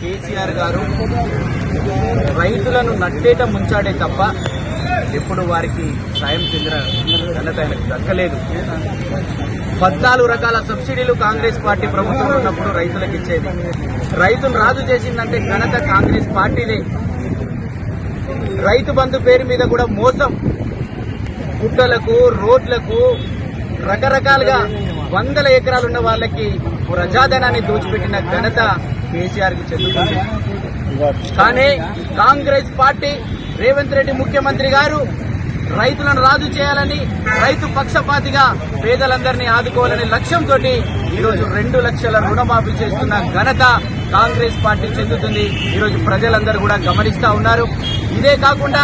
కేసీఆర్ గారు రైతులను నట్టేట ముంచాడే తప్ప ఎప్పుడు వారికి సాయం చెందిన ఘనత ఆయనకు దక్కలేదు. పద్నాలుగు రకాల సబ్సిడీలు కాంగ్రెస్ పార్టీ ప్రభుత్వం ఉన్నప్పుడు రైతులకు ఇచ్చేది. రైతును రాజు చేసిందంటే ఘనత కాంగ్రెస్ పార్టీదే. రైతు బంధు పేరు మీద కూడా మోసం. గుట్టలకు రోడ్లకు రకరకాలుగా వందల ఎకరాలు ఉన్న వాళ్ళకి ప్రజాధనాన్ని దోచిపెట్టిన ఘనత కేసీఆర్కి చెందుతుంది కానీ కాంగ్రెస్ పార్టీ రేవంత్ రెడ్డి ముఖ్యమంత్రి గారు రైతులను రాజు చేయాలని రైతు పక్షపాతిగా పేదలందరినీ ఆదుకోవాలనే లక్ష్యంతో ఈరోజు రెండు లక్షల రుణమాఫీ చేస్తున్న ఘనత కాంగ్రెస్ పార్టీ చెందుతుంది. ఈరోజు ప్రజలందరూ కూడా గమనిస్తా ఉన్నారు. ఇదే కాకుండా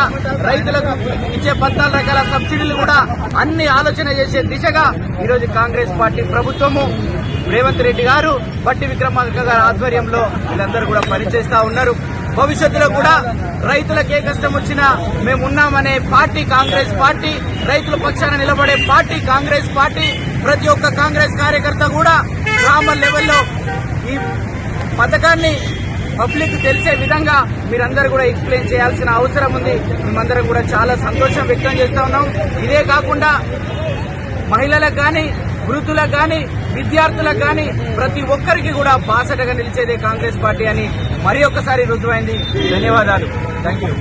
రైతులకు ఇచ్చే పద్నాలుగు రకాల సబ్సిడీలు కూడా అన్ని ఆలోచన చేసే దిశగా ఈరోజు కాంగ్రెస్ పార్టీ ప్రభుత్వము రేవంత్ రెడ్డి గారు బట్టి విక్రమార్క గారి ఆధ్వర్యంలో వీళ్ళందరూ కూడా పనిచేస్తా ఉన్నారు. భవిష్యత్తులో కూడా రైతులకు ఏ కష్టం వచ్చినా మేమున్నామనే పార్టీ కాంగ్రెస్ పార్టీ రైతుల పక్షాన నిలబడే పార్టీ కాంగ్రెస్ పార్టీ ప్రతి ఒక్క కాంగ్రెస్ కార్యకర్త కూడా గ్రామ లెవెల్లో ఈ పథకాన్ని పబ్లిక్ తెలిసే విధంగా మీరందరూ కూడా ఎక్స్ప్లెయిన్ చేయాల్సిన అవసరం ఉంది. మేమందరం కూడా చాలా సంతోషం వ్యక్తం చేస్తా ఉన్నాం. ఇదే కాకుండా మహిళలకు కానీ వృద్ధులకు కానీ విద్యార్థులకు కానీ ప్రతి ఒక్కరికి కూడా బాసటగా నిలిచేదే కాంగ్రెస్ పార్టీ అని మరి ఒక్కసారి రుజువైంది. ధన్యవాదాలు. Thank you